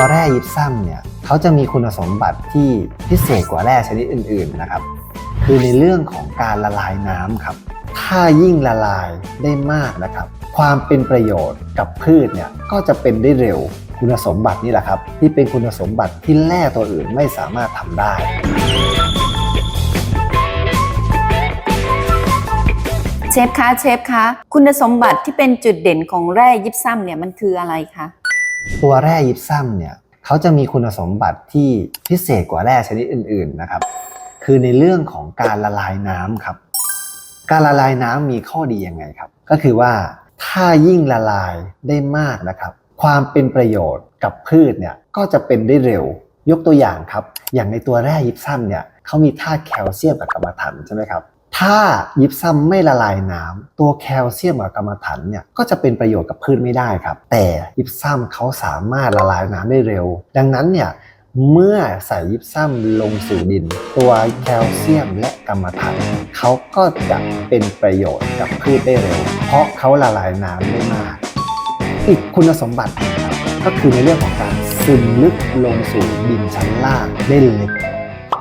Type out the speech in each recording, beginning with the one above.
ตัวแร่ยิปซัมเนี่ยเขาจะมีคุณสมบัติที่พิเศษกว่าแร่ชนิดอื่นๆนะครับ คือในเรื่องของการละลายน้ำครับ ถ้ายิ่งละลายได้มากนะครับ ความเป็นประโยชน์กับพืชเนี่ยก็จะเป็นได้เร็วคุณสมบัตินี่แหละครับ ที่เป็นคุณสมบัติที่แร่ตัวอื่นไม่สามารถทำได้เชฟคะเชฟคะคุณสมบัติที่เป็นจุดเด่นของแร่ยิปซัมเนี่ยมันคืออะไรคะ ตัวแร่ยิปซัมเนี่ยเขาจะมีคุณสมบัติที่พิเศษกว่าแร่ชนิดอื่น ๆนะครับ คือในเรื่องของการละลายน้ำครับ การละลายน้ำมีข้อดียังไงครับ ก็คือว่าถ้ายิ่งละลายได้มากนะครับ ความเป็นประโยชน์กับพืชเนี่ยก็จะเป็นได้เร็วยกตัวอย่างครับ อย่างในตัวแร่ยิปซัมเนี่ยเขามีธาตุแคลเซียมกับกรรมถันใช่ไหมครับ ถ้ายิปซัมไม่ละลายน้ำตัวแคลเซียมกับกรรมะถันเนี่ยก็จะเป็นประโยชน์กับพืชไม่ได้ครับ แต่ยิปซัมเขาสามารถละลายน้ำได้เร็ว ดังนั้นเนี่ยเมื่อใส่ยิปซัมลงสู่ดิน ตัวแคลเซียมและกรรมะถันเขาก็จะเป็นประโยชน์กับพืชได้เร็ว เพราะเขาละลายน้ำได้มาก อีกคุณสมบัติครับก็คือในเรื่องของการซึมลึกลงสู่ดินชั้นล่างได้ลึก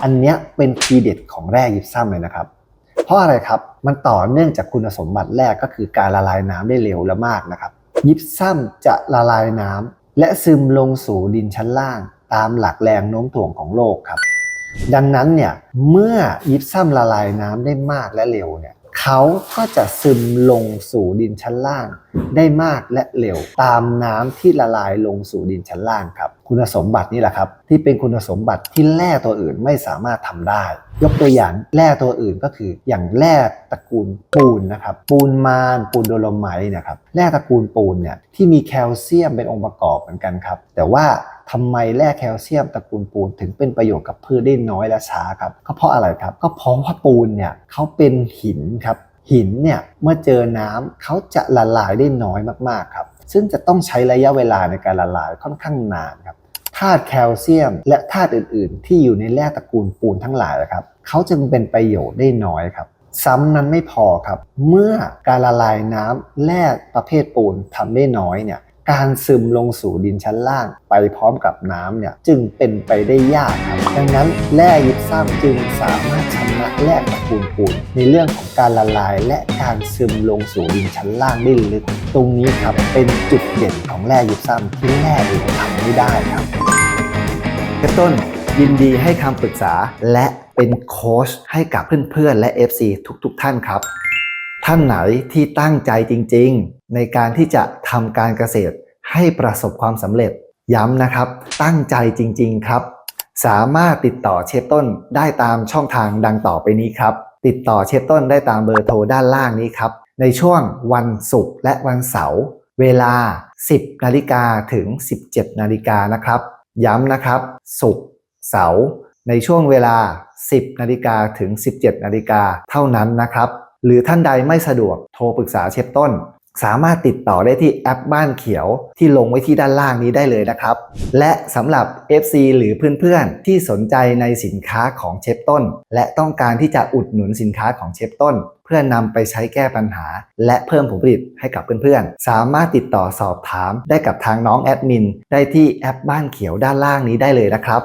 อันนี้เป็นทีเด็ดของแร่ยิปซัมเลยนะครับ เพราะอะไรครับ มันต่อเนื่องจากคุณสมบัติแรกก็คือการละลายน้ำได้เร็วและมากนะครับ ยิปซัมจะละลายน้ำและซึมลงสู่ดินชั้นล่าง ตามหลักแรงโน้มถ่วงของโลกครับ ดังนั้นเนี่ยเมื่อยิปซัมละลายน้ำได้มากและเร็วเนี่ย เขาก็จะซึมลงสู่ดินชั้นล่าง ได้มากและเร็วตามน้ำที่ละลายลงสู่ดินชั้นล่างครับ คุณสมบัตินี่แหละครับ ที่เป็นคุณสมบัติที่แร่ตัวอื่นไม่สามารถทำได้ ยกตัวอย่างแร่ตัวอื่นก็คืออย่างแร่ตระกูลปูนนะครับ ปูนมานปูนโดโลไมต์นะครับแร่ตระกูลปูนเนี่ยที่มีแคลเซียมเป็นองค์ประกอบเหมือนกันครับ แต่ว่า ทำไมแร่แคลเซียมตระกูลปูนถึงเป็นประโยชน์กับพืชได้น้อยและช้าครับก็เพราะอะไรครับ ก็เพราะว่าปูนเนี่ยเขาเป็นหินครับหินเนี่ยเมื่อเจอน้ำเขาจะละลายได้น้อยมากๆครับ ซึ่งจะต้องใช้ระยะเวลาในการละลายค่อนข้างนานครับธาตุแคลเซียม และธาตุอื่น ๆ ที่อยู่ในแร่ตระกูลปูนทั้งหลายนะครับเขาจึงเป็นประโยชน์ได้น้อยครับซ้ำนั้นไม่พอครับ เมื่อการละลายน้ำแร่ประเภทปูนทำได้น้อยเนี่ย การซึมลงสู่ดินชั้นล่าง ไปพร้อมกับน้ำเนี่ยจึงเป็นไปได้ยากครับดังนั้นแร่ยิปซัมจึงสามารถชนะแร่ตะกูลปูนในเรื่องของการละลายและการซึมลงสู่ดินชั้นล่างได้ลึก ตรงนี้ครับเป็นจุดเด่นของแร่ยิปซัมที่แร่อื่นทำไม่ได้ครับเริ่มต้นยินดีให้คำปรึกษาและเป็นโค้ชให้กับเพื่อนๆและ FC ทุกๆ ท่านครับ ท่านไหนที่ตั้งใจจริงๆ ในการที่จะทำการเกษตรให้ประสบความสำเร็จ ย้ำนะครับ ตั้งใจจริงๆครับ สามารถติดต่อเชฟต้นได้ตามช่องทางดังต่อไปนี้ครับ ติดต่อเชฟต้นได้ตามเบอร์โทรด้านล่างนี้ครับ ในช่วงวันศุกร์และวันเสาร์เวลา 10 นาฬิกาถึง 17 นาฬิกานะครับ ย้ำนะครับศุกร์เสาร์ในช่วงเวลา 10 นาฬิกาถึง 17 นาฬิกาเท่านั้นนะครับ หรือท่านใดไม่สะดวกโทรปรึกษาเชฟต้น สามารถติดต่อได้ที่แอปบ้านเขียวที่ลงไว้ที่ด้านล่างนี้ได้เลยนะครับ และสำหรับ FC หรือเพื่อนๆ ที่สนใจในสินค้าของเชฟต้น และต้องการที่จะอุดหนุนสินค้าของเชฟต้น เพื่อนำไปใช้แก้ปัญหา และเพิ่มผลผลิตให้กับเพื่อนๆ สามารถติดต่อสอบถามได้กับทางน้องแอดมินได้ที่แอปบ้านเขียวด้านล่างนี้ได้เลยนะครับ